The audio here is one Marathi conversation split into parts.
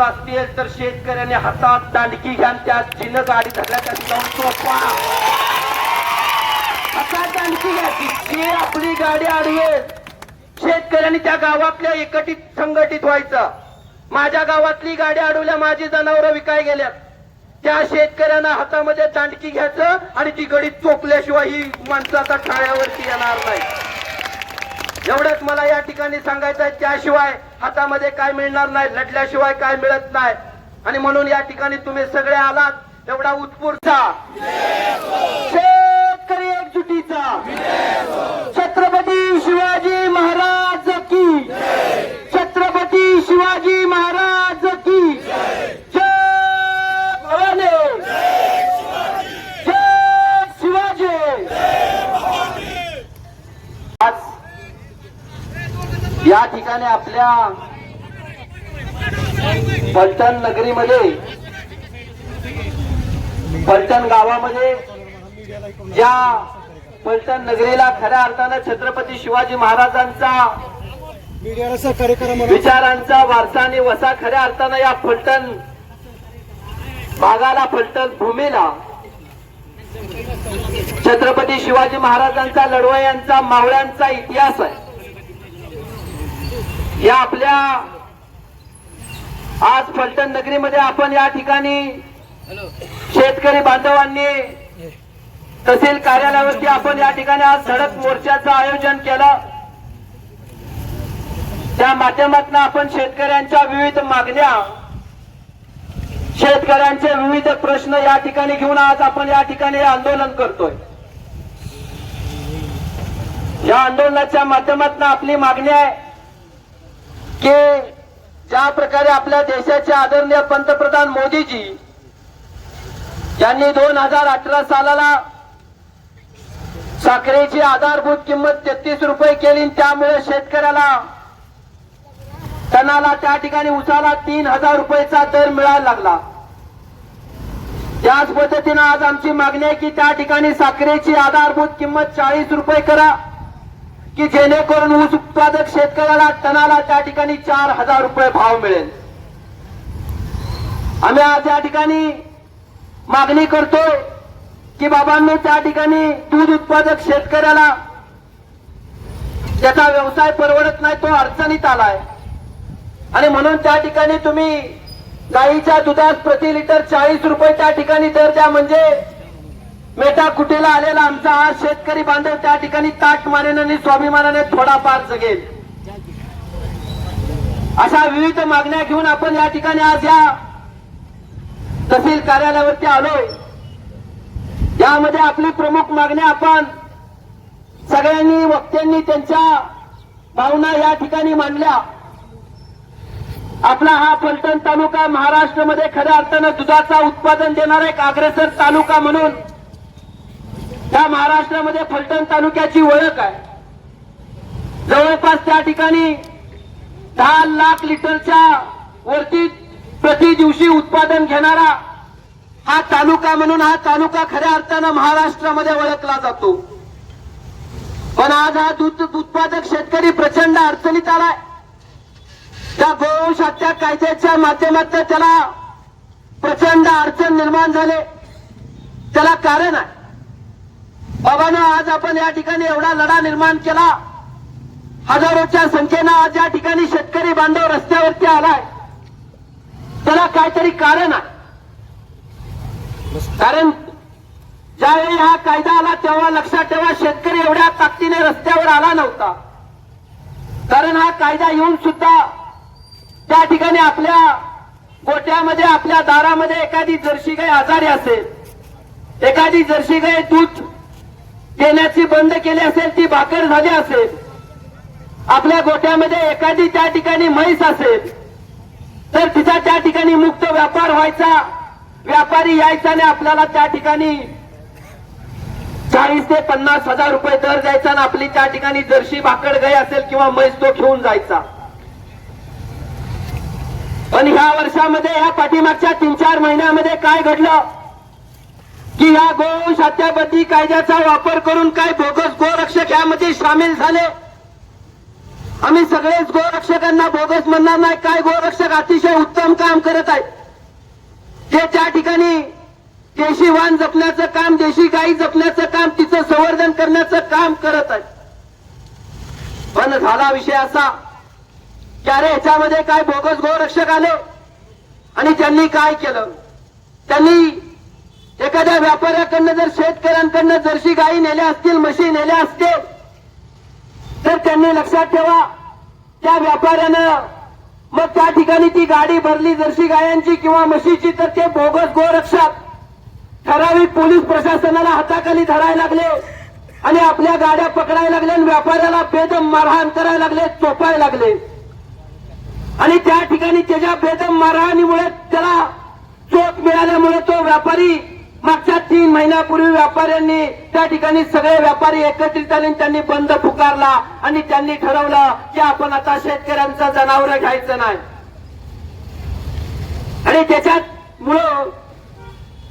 असतील तर शेतकऱ्याने हातात दांडकी घ्या त्या जिन गाडी धरल्या जाऊन सोपा. हातात दांडकी घ्या जी आपली गाडी अडवेल. शेतकऱ्यांनी त्या गावातल्या एकटीत संघटित व्हायचं. माझ्या गावातली गाडी अडवल्या माझी जनावरं विकाय गेल्यात. त्या शेतकऱ्यांना हातामध्ये दांडकी घ्यायचं आणि ती गडी चोपल्याशिवाय ही माणसाचा ठाळ्यावरती टाळ्यावरती येणार नाही. एवढंच मला या ठिकाणी सांगायचं त्याशिवाय हातामध्ये काय मिळणार नाही लढल्याशिवाय काय मिळत नाही. आणि म्हणून या ठिकाणी तुम्ही सगळे आलात एवढा उत्पूर्त शेतकरी एकजुटीचा छत्रपती शिवाजी महाराज की छत्रपती शिवाजी महाराज की जय भवानी जय शिवाजी आज या ठिकाणी आपल्या पलटण नगरीमध्ये पलटण गावामध्ये ज्या पलटण नगरीला खऱ्या अर्थानं छत्रपती शिवाजी महाराजांचा विचारांचा वारसा आणि वसा खऱ्या अर्थानं या फलटण भागाला फलटण भूमीला छत्रपती शिवाजी महाराजांचा लढवयांचा मावळ्यांचा इतिहास आहे. या आपल्या आज फलटण नगरीमध्ये आपण या ठिकाणी शेतकरी बांधवांनी तहसील कार्यालयावरती आपण या ठिकाणी आज सडक मोर्चाचं आयोजन केलं. त्या माध्यमातून आपण शेतकऱ्यांच्या विविध मागण्या शेतकऱ्यांचे विविध प्रश्न या ठिकाणी घेऊन आज आपण या ठिकाणी आंदोलन करतोय. या आंदोलनाच्या माध्यमातून आपली मागणी आहे की ज्या प्रकारे आपल्या देशाचे आदरणीय पंतप्रधान मोदीजी यांनी दोन हजार अठरा सालाला साखरेची आधारभूत किंमत तेहतीस रुपये केली त्यामुळे शेतकऱ्याला टनाला त्या ठिकाणी उसाला तीन हजार रुपयेचा दर मिळायला लागला. त्याच पद्धतीनं आज आमची मागणी आहे की त्या ठिकाणी साखरेची आधारभूत किंमत चाळीस रुपये करा. की जेणेकरून ऊस उत्पादक शेतकऱ्याला टनाला त्या ठिकाणी चार हजार रुपये भाव मिळेल. आम्ही आज या ठिकाणी मागणी करतोय की बाबांनो त्या ठिकाणी दूध उत्पादक शेतकऱ्याला त्याचा व्यवसाय परवडत नाही तो अडचणीत आलाय. आणि म्हणून त्या ठिकाणी तुम्ही गाईच्या दुधात प्रति लिटर चाळीस रुपये त्या ठिकाणी दर द्या. म्हणजे मेटा कुटीला आलेला आमचा हा शेतकरी बांधव त्या ठिकाणी ताट मानेन आणि स्वाभिमानाने थोडाफार जगेल. अशा विविध मागण्या घेऊन आपण या ठिकाणी आज या तहसील कार्यालयावरती आलोय. यामध्ये आपली प्रमुख मागणी आपण सगळ्यांनी वक्त्यांनी त्यांच्या भावना या ठिकाणी मांडल्या. आपला हा फलटण तालुका महाराष्ट्रामध्ये खऱ्या अर्थानं दुधाचा उत्पादन देणारा एक अग्रेसर तालुका म्हणून त्या महाराष्ट्रामध्ये फलटण तालुक्याची ओळख आहे. जवळपास त्या ठिकाणी दहा लाख लिटरच्या वरती प्रति दिवशी उत्पादन घेणारा हा तालुका म्हणून हा तालुका खऱ्या अर्थानं महाराष्ट्रामध्ये ओळखला जातो. पण आज हा दूध उत्पादक शेतकरी प्रचंड अडचणीत आलाय त्या गोवंश हत्या कायद्याच्या माध्यमातून त्याला प्रचंड अडचण निर्माण झाले. त्याला कारण आहे. बाबानं आज आपण या ठिकाणी एवढा लढा निर्माण केला. हजारोच्या संख्येनं आज या ठिकाणी शेतकरी बांधव रस्त्यावरती आलाय. त्याला काहीतरी कारण आहे. कारण ज्यावेळी हा कायदा आला तेव्हा लक्षात ठेवा शेतकरी एवढ्या ताकदीने रस्त्यावर आला नव्हता. कारण हा कायदा येऊन सुद्धा त्या ठिकाणी आपल्या गोट्यामध्ये आपल्या दारामध्ये एखादी जर्सी गाय आजारी असेल एखादी जर्सी गाय दूध देण्याची बंद केली असेल ती भाकर झाली असेल. आपल्या गोट्यामध्ये एखादी त्या ठिकाणी म्हैस असेल तर तिचा त्या ठिकाणी मुक्त व्यापार व्हायचा व्यापारी यायचा आणि आपल्याला त्या ठिकाणी चाळीस ते पन्नास हजार रुपये दर द्यायचा आणि आपली त्या ठिकाणी जर्शी भाकड गई असेल किंवा म्हैस तो घेऊन जायचा. पण ह्या वर्षामध्ये ह्या पाठीमागच्या तीन चार महिन्यामध्ये काय घडलं? की या गोवंश कायद्याचा वापर करून काय बोगस गोरक्षक यामध्ये सामील झाले? आम्ही सगळेच गोरक्षकांना बोगस म्हणणार नाही. काय गोरक्षक अतिशय उत्तम काम करत आहे ते त्या ठिकाणी देशी वाण जपण्याचं काम देशी गाई जपण्याचं काम तिचं संवर्धन करण्याचं काम करत आहे पण झाला विषय असा की अरे ह्याच्यामध्ये काय बोगस गोरक्षक आले? आणि त्यांनी काय केलं? त्यांनी एखाद्या व्यापाऱ्याकडनं जर शेतकऱ्यांकडनं जर्शी गायी नेल्या असतील म्हशी नेल्या असतील तर त्यांनी लक्षात ठेवा त्या व्यापाऱ्यानं मग त्या ठिकाणी ती गाडी भरली जर्शी गायांची किंवा म्हशीची तर ते बोगस गोरक्षक ठराविक पोलीस प्रशासनाला हाताखाली धरायला लागले आणि आपल्या गाड्या पकडायला लागले आणि व्यापाऱ्याला बेदम मारहाण करायला लागले चोपायला लागले. आणि त्या ठिकाणी त्याच्या बेदम मारहाणीमुळे त्याला चोप मिळाल्यामुळे तो व्यापारी मागच्या तीन महिन्यापूर्वी व्यापाऱ्यांनी त्या ठिकाणी सगळे व्यापारी एकत्रित आले त्यांनी बंद पुकारला आणि त्यांनी ठरवलं की आपण आता शेतकऱ्यांचं जनावर घ्यायचं नाही. आणि त्याच्यात मुळं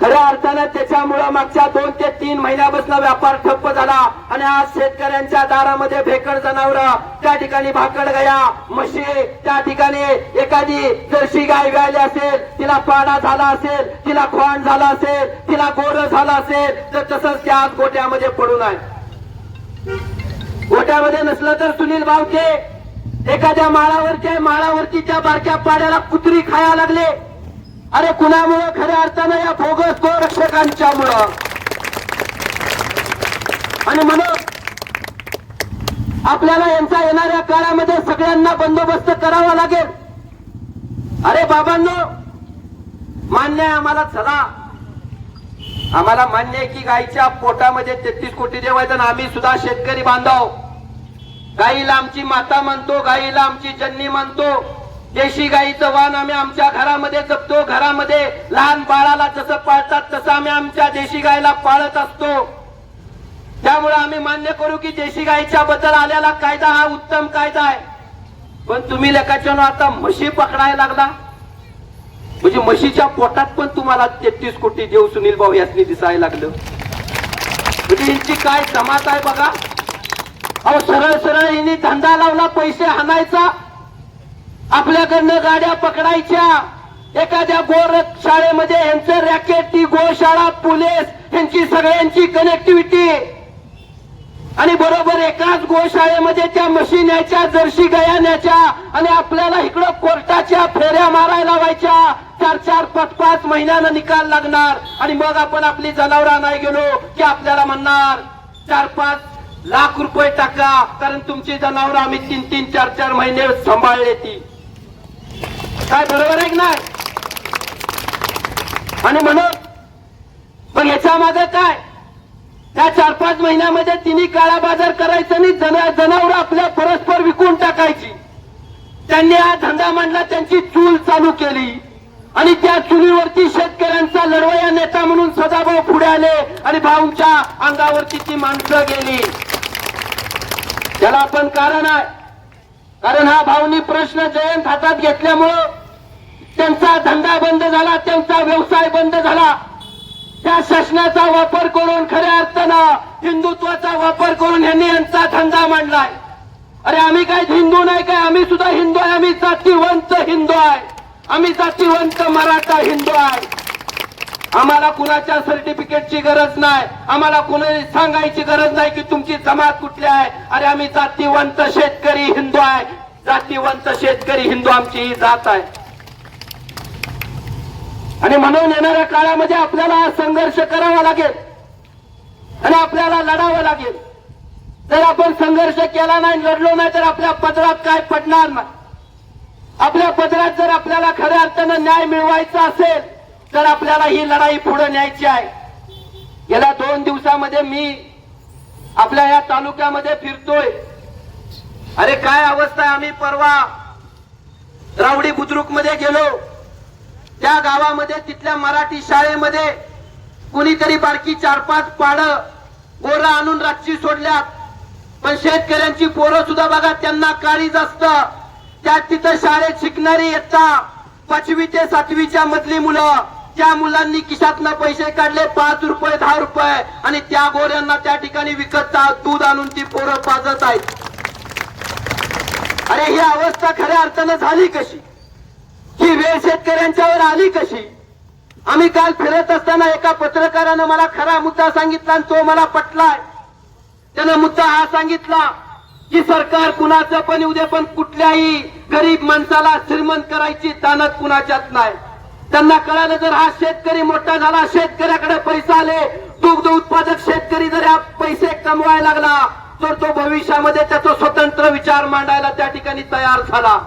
खऱ्या अर्थानं त्याच्यामुळं मागच्या दोन ते तीन महिन्यापासून व्यापार ठप्प झाला. आणि आज शेतकऱ्यांच्या दारामध्ये भेकड जनावर त्या ठिकाणी भाकड गया. म्हशी त्या ठिकाणी एखादी जर्शी गाय व्यायली असेल तिला पाडा झाला असेल तिला खोण झाला असेल तिला गोर झाला असेल तर तसंच त्या आज गोट्यामध्ये पडून आहे. गोट्यामध्ये नसलं तर सुनील भावके एखाद्या माळावरच्या माळावरती त्या बारक्या पाड्याला कुत्री खाया लागले. अरे कुणामुळं खऱ्या अर्थानं या फोगस गोरक्षकांच्या मुळं आणि म्हणून आपल्याला यांचा येणाऱ्या काळामध्ये सगळ्यांना बंदोबस्त करावा लागेल. अरे बाबांनो मान्य आहे आम्हाला चला. आम्हाला मान्य आहे की गाईच्या पोटामध्ये तेहतीस कोटी देवायचं आणि आम्ही सुद्धा शेतकरी बांधव. गाईला आमची माता म्हणतो गाईला आमची जन्नी म्हणतो. देशी गाईचं वाण आम्ही आमच्या घरामध्ये जपतो. घरामध्ये लहान बाळाला जसं पाळतात तसं आम्ही आमच्या देशी गायला पाळत असतो. त्यामुळे आम्ही मान्य करू की देशी गाईच्या बद्दल आलेला कायदा हा उत्तम कायदा आहे. पण तुम्ही लेखाच्या आता म्हशी पकडायला लागला. म्हणजे म्हशीच्या पोटात पण तुम्हाला तेहतीस कोटी देव सुनील भाऊ यासनी दिसायला लागलं. म्हणजे यांची काय जमात आहे बघा. अहो सरळ सरळ यांनी धंदा लावला पैसे हाणायचा आपल्याकडनं गाड्या पकडायच्या. एखाद्या गोर शाळेमध्ये यांचं रॅकेट ती गोशाळा पोलीस यांची सगळ्यांची कनेक्टिव्हिटी आणि बरोबर एकाच गोशाळेमध्ये त्या मशीन यायच्या जर्सी गया न्यायच्या आणि आपल्याला इकडं कोर्टाच्या फेऱ्या मारायला लावायच्या. चार चार पाच पाच महिन्यानं निकाल लागणार. आणि मग आपण आपली जनावर नाही गेलो की आपल्याला म्हणणार चार पाच लाख रुपये टाका कारण तुमची जनावर आम्ही तीन तीन चार चार महिने सांभाळले ती. काय बरोबर आहे की नाही? आणि म्हणून मग याच्या माझं काय? त्या चार पाच महिन्यामध्ये तिन्ही काळा बाजार करायचा आणि जनावर आपल्या परस्पर विकून टाकायची. त्यांनी हा धंदा मांडला त्यांची चूल चालू केली. आणि त्या चुलीवरती शेतकऱ्यांचा लढवया नेता म्हणून सदाभाऊ पुढे आले आणि भाऊंच्या अंगावरती ती माणसं गेली. त्याला पण कारण आहे. कारण हा भाऊनी प्रश्न जयंत हातात घेतल्यामुळं त्यांचा धंदा बंद झाला त्यांचा व्यवसाय बंद झाला. त्या शासनाचा वापर करून खऱ्या अर्थानं हिंदुत्वाचा वापर करून यांनी यांचा धंदा मांडलाय. अरे आम्ही काय हिंदू नाही काय? आम्ही सुद्धा हिंदू आहे. आम्ही जातीवंत हिंदू आहे. आम्ही जातीवंत मराठा हिंदू आहे. आम्हाला कुणाच्या सर्टिफिकेटची गरज नाही. आम्हाला कुणाला सांगायची गरज नाही की तुमची जमात कुठली आहे. अरे आम्ही जातीवंत शेतकरी हिंदू आहे. जातीवंत शेतकरी हिंदू आमची ही जात आहे. आणि म्हणून येणाऱ्या काळामध्ये आपल्याला संघर्ष करावा लागेल. आणि आपल्याला लढावं लागेल. जर आपण संघर्ष केला नाही लढलो नाही तर आपल्या पदरात काय पडणार नाही? आपल्या पदरात जर आपल्याला खऱ्या अर्थानं न्याय मिळवायचा असेल तर आपल्याला ही लढाई पुढे न्यायची आहे. गेल्या दोन दिवसामध्ये मी आपल्या या तालुक्यामध्ये फिरतोय. अरे काय अवस्था आहे? आम्ही परवा रावडी बुद्रुकमध्ये गेलो. त्या गावामध्ये तिथल्या मराठी शाळेमध्ये कुणीतरी बारकी चार पाच पाड गोरा आणून रातची सोडल्यात. पण शेतकऱ्यांची पोरं सुद्धा बघा त्यांना काळीज असत त्या तिथं शाळेत शिकणारी येतात पाचवी ते सातवीच्या मधली मुलं. त्या मुलांनी खिशातनं पैसे काढले पाच रुपये दहा रुपये आणि त्या गोऱ्यांना त्या ठिकाणी विकत दूध आणून ती पोरं पाजत आहेत. अरे ही अवस्था खऱ्या अर्थानं झाली कशी? ही वेळ शेतकऱ्यांच्यावर आली कशी? आम्ही काल फिरत असताना एका पत्रकारानं मला खरा मुद्दा सांगितला आणि तो मला पटलाय. त्यानं मुद्दा हा सांगितला की सरकार कुणाचं पण येऊ दे पण कुठल्याही गरीब माणसाला श्रीमंत करायची तानत कुणाच्यात नाही. त्यांना कळालं जर हा शेतकरी मोठा झाला शेतकऱ्याकडे पैसा आले दुग्ध उत्पादक शेतकरी जर हा पैसे कमवायला लागला तर तो भविष्यामध्ये त्याचा स्वतंत्र विचार मांडायला त्या ठिकाणी तयार झाला.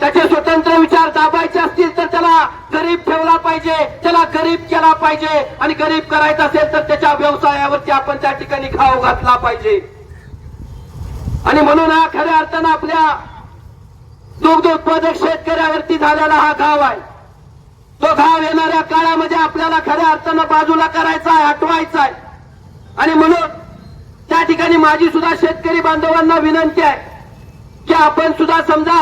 त्याचे स्वतंत्र विचार दाबायचे असतील तर त्याला गरीब ठेवला पाहिजे त्याला गरीब केला पाहिजे आणि गरीब करायचा असेल तर त्याच्या व्यवसायावरती आपण त्या ठिकाणी घाव घातला पाहिजे. आणि म्हणून हा खऱ्या अर्थानं आपल्या दुग्ध उत्पादक शेतकऱ्यावरती झालेला हा घाव आहे. तो घाव येणाऱ्या काळामध्ये आपल्याला खऱ्या अर्थानं बाजूला करायचा आहे हटवायचा आहे आणि म्हणून त्या ठिकाणी माझी सुद्धा शेतकरी बांधवांना विनंती आहे की आपण सुद्धा समजा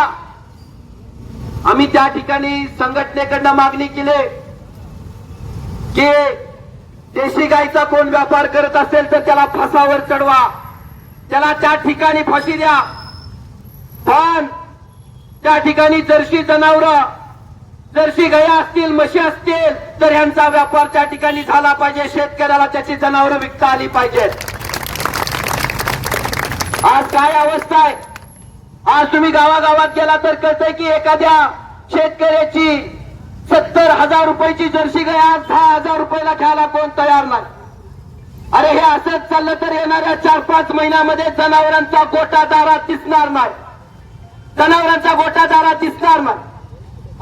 आम्ही त्या ठिकाणी संघटनेकडनं मागणी केली की देशी गाईचा कोण व्यापार करत असेल तर त्याला फासावर चढवा त्याला त्या ठिकाणी फाशी द्या. पण त्या ठिकाणी जर्शी जनावरं जर्सी गाया असतील म्हशी असतील तर ह्यांचा व्यापार त्या ठिकाणी झाला पाहिजे. शेतकऱ्याला त्याची जनावरं विकता आली पाहिजेत. आज काय अवस्था आहे? आज तुम्ही गावागावात गेला तर कळतंय की एखाद्या शेतकऱ्याची सत्तर हजार रुपयाची जर्सी गाय आज दहा हजार रुपयाला घ्यायला कोण तयार नाही. अरे हे असंच चाललं तर येणाऱ्या चार पाच महिन्यामध्ये जनावरांचा गोटा दारात दिसणार नाही. जनावरांचा गोटा दारात दिसणार नाही.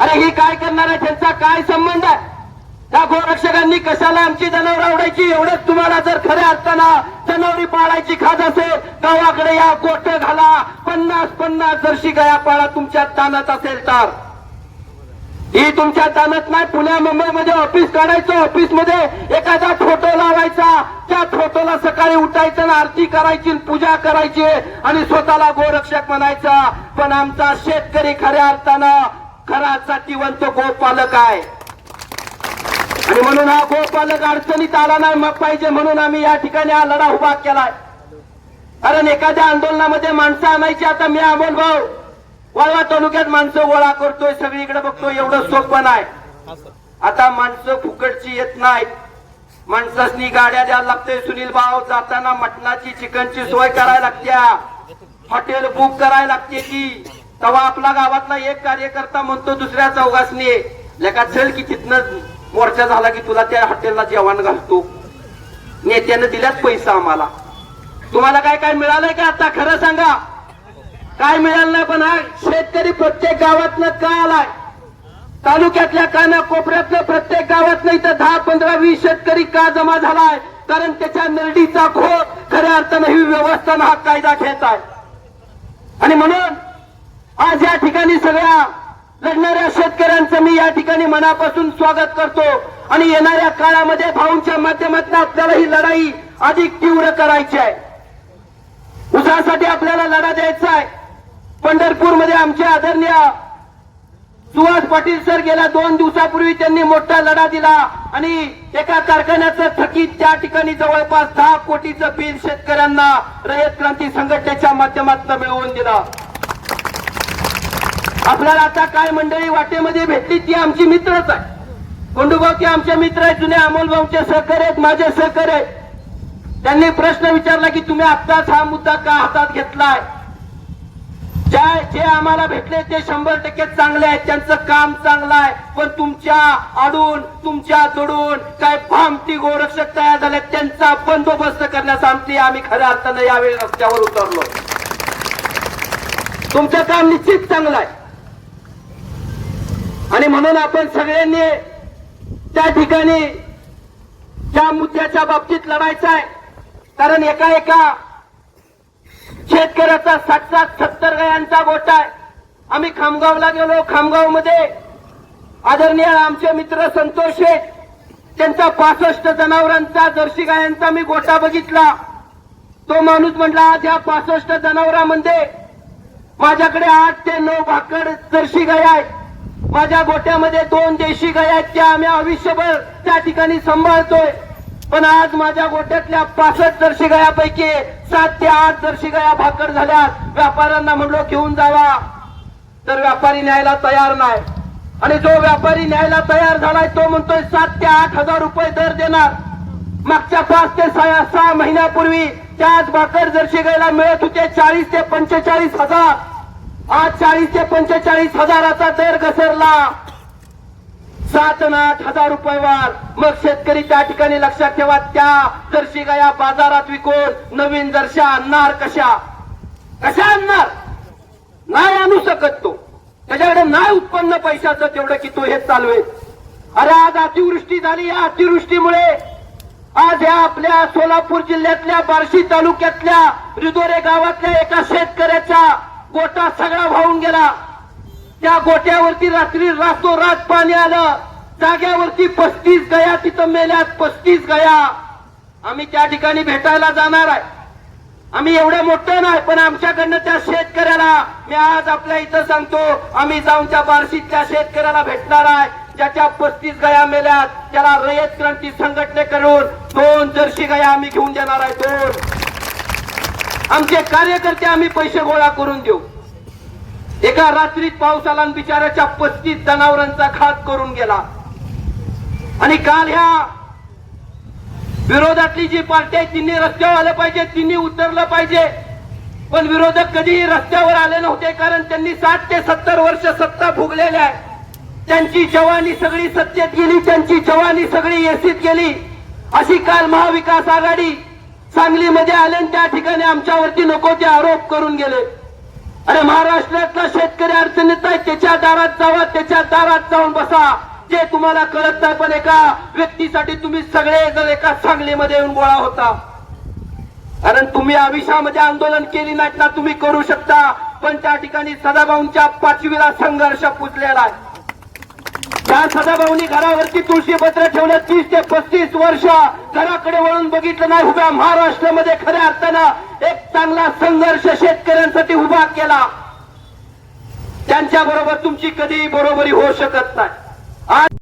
अरे ही काय करणार आहे? त्यांचा काय संबंध आहे? त्या गोरक्षकांनी कशाला आमची जनावर आवडायची? एवढंच तुम्हाला जर खऱ्या अर्थानं जनावरी पाळायची खात असेल गावाकडे या गोट घाला. पन्नास पन्नास जर्शी गया पाळा तुमच्या तानात असेल तर. ही तुमच्या तानात नाही पुण्या मुंबईमध्ये ऑफिस काढायचं ऑफिसमध्ये एखादा फोटो लावायचा. त्या फोटोला सकाळी उठायचं आरती करायची पूजा करायची आणि स्वतःला गोरक्षक म्हणायचा. पण आमचा शेतकरी खऱ्या अर्थानं खरा जातीवंत गोपालक आहे. आणि म्हणून हा गोपालक अडचणीत आला नाही मग पाहिजे म्हणून आम्ही या ठिकाणी हा लढा उभा केलाय. कारण एखाद्या आंदोलनामध्ये माणसं आणायची आता मी अमोल भाऊ वळवा तालुक्यात माणसं गोळा करतोय सगळीकडे बघतोय एवढं सोपं नाही आता माणसं फुकटची येत नाहीत. माणसांनी गाड्या द्यायला लागते सुनील भाऊ जाताना मटणाची चिकनची सोय करायला लागत्या. हॉटेल बुक करायला लागते की तेव्हा आपला गावातला एक कार्यकर्ता म्हणतो दुसऱ्या चौघासनी लेका चल की तिथनं मोर्चा झाला की तुला त्या हॉटेलला जेवण घालतो. नेत्यानं दिल्यात पैसा आम्हाला. तुम्हाला काय काय मिळालंय का आता? खरं सांगा. काय मिळालं नाही पण हा शेतकरी प्रत्येक गावातनं का आलाय? तालुक्यातल्या काना कोपऱ्यातलं प्रत्येक गावातनं इथं दहा पंधरा वीस शेतकरी का जमा झालाय? कारण त्याच्या नरडीचा खोप खऱ्या अर्थानं ही व्यवस्था हा कायदा घेत आहे. आणि म्हणून आज या ठिकाणी सगळ्या लढणाऱ्या शेतकऱ्यांचं मी या ठिकाणी मनापासून स्वागत करतो. आणि येणाऱ्या काळामध्ये भाऊंच्या माध्यमातून आपल्याला ही लढाई अधिक तीव्र करायची आहे. उसासाठी आपल्याला लढा द्यायचा आहे. पंढरपूरमध्ये आमचे आदरणीय सुहास पाटील सर गेल्या दोन दिवसापूर्वी त्यांनी मोठा लढा दिला. आणि एका कारखान्याचं थकीत त्या ठिकाणी जवळपास दहा कोटीचं बिल शेतकऱ्यांना रयत क्रांती संघटनेच्या माध्यमातून मिळवून दिलं. आपल्याला आता काय मंडळी वाटेमध्ये भेटली ती आमची मित्रच आहे. कोंडूभाऊ ते आमचे मित्र आहेत जुने अमोलभाऊंचे सहकार्य आहेत माझे सहकार्य आहेत. त्यांनी प्रश्न विचारला की तुम्ही आत्ताच हा मुद्दा का हातात घेतलाय? ज्या जे आम्हाला भेटले ते शंभर टक्के चांगले आहेत त्यांचं काम चांगलं आहे. पण तुमच्या आडून तुमच्या जोडून काय फामती गोरक्षक तयार झाले त्यांचा बंदोबस्त करण्यासाठी आम्ही खऱ्या अर्थानं यावेळी रस्त्यावर उतरलो. तुमचं काम निश्चित चांगलं आहे. आणि म्हणून आपण सगळ्यांनी त्या ठिकाणी त्या मुद्द्याच्या बाबतीत लढायचं आहे कारण एका एका शेतकऱ्याचा साठ साठ सत्तर गायांचा गोठा आहे. आम्ही खामगावला गेलो. खामगावमध्ये आदरणीय आमचे मित्र संतोष शेठ त्यांचा पासष्ट जनावरांचा जर्सी गायांचा मी गोठा बघितला. तो माणूस म्हटला आज या पासष्ट जनावरांमध्ये माझ्याकडे आठ ते नऊ भाकड जर्सी गाय आहेत. माझ्या गोट्यामध्ये दोन देशी गाय आहेत त्या आम्ही आयुष्यभर त्या ठिकाणी सांभाळतोय. पण आज माझ्या गोट्यातल्या पासष्ट जर्शी गायापैकी सात ते आठ जर्शी गाया भाकर झाल्यात. व्यापाऱ्यांना म्हणलो घेऊन जावा. तर व्यापारी न्यायला तयार नाही. आणि जो व्यापारी न्यायला तयार झालाय तो म्हणतोय सात ते आठ हजार रुपये दर देणार. मागच्या पाच ते सहा सहा महिन्यापूर्वी त्याच भाकर जर्शी गायला मिळत होते चाळीस ते पंचेचाळीस हजार. आज चाळीस ते पंचेचाळीस हजाराचा दर घसरला. सात आणि आठ हजार रुपये वाढ. मग शेतकरी त्या ठिकाणी लक्षात ठेवा त्या जर्शी गाया बाजारात विकून नवीन जर्शा आणणार कशा? कशा आणणार? नाही आणू शकत तो. त्याच्याकडे नाही उत्पन्न पैशाचं तेवढं की तो हे चालवेल. अरे आज अतिवृष्टी झाली या अतिवृष्टीमुळे आज या आपल्या सोलापूर जिल्ह्यातल्या बार्शी तालुक्यातल्या रिदोरे गावातल्या एका शेतकऱ्याच्या गोटा सगळा वाहून गेला. त्या गोट्यावरती रात्री रातोरात पाणी आलं. जाग्यावरती पस्तीस गया तिथं मेल्यात पस्तीस गया. आम्ही त्या ठिकाणी भेटायला जाणार आहे. आम्ही एवढं मोठं नाही पण आमच्याकडनं त्या शेतकऱ्याला मी आज आपल्या इथं सांगतो आम्ही जाऊन त्या बार्शीतल्या शेतकऱ्याला भेटणार आहे. ज्याच्या पस्तीस गया मेल्यात त्याला रयत क्रांती संघटनेकडून दोन जर्शी गया आम्ही घेऊन देणार आहे दोन. आमचे कार्यकर्ते आम्ही पैसे गोळा करून देऊ. एका रात्रीत पाऊस आला आणि पस्तीस जनावरांचा खात करून गेला. आणि काल ह्या विरोधातली जी पार्टी आहे तिने रस्त्यावर आलं पाहिजे तिने उतरलं पाहिजे. पण विरोधक कधीही रस्त्यावर आले नव्हते कारण त्यांनी साठ ते सत्तर वर्ष सत्ता भोगलेल्या आहे. त्यांची जवानी सगळी सत्तेत गेली त्यांची जवानी सगळी एसीत गेली. अशी काल महाविकास आघाडी सांगलीमध्ये आले आणि त्या ठिकाणी आमच्यावरती नको ते आरोप करून गेले. अरे महाराष्ट्रातला शेतकरी अडचणीत आहे त्याच्या दारात जावा त्याच्या दारात जाऊन बसा. जे तुम्हाला कळत नाही पण एका व्यक्तीसाठी तुम्ही सगळे जण एका सांगलीमध्ये येऊन गोळा होता. कारण तुम्ही आयुष्यामध्ये आंदोलन केली नाहीत ना तुम्ही करू शकता. पण त्या ठिकाणी सदाभाऊंच्या पाचवीला संघर्ष पुजलेला आहे. त्या सदाभाऊनी घरावरती तुळशीपत्र ठेवलं तीस ते पस्तीस वर्ष घराकडे वळून बघितलं नाही. उभ्या महाराष्ट्रामध्ये खऱ्या अर्थानं एक चांगला संघर्ष शेतकऱ्यांसाठी उभा केला. त्यांच्या बरोबर तुमची कधी बरोबरी होऊ शकत नाही. आज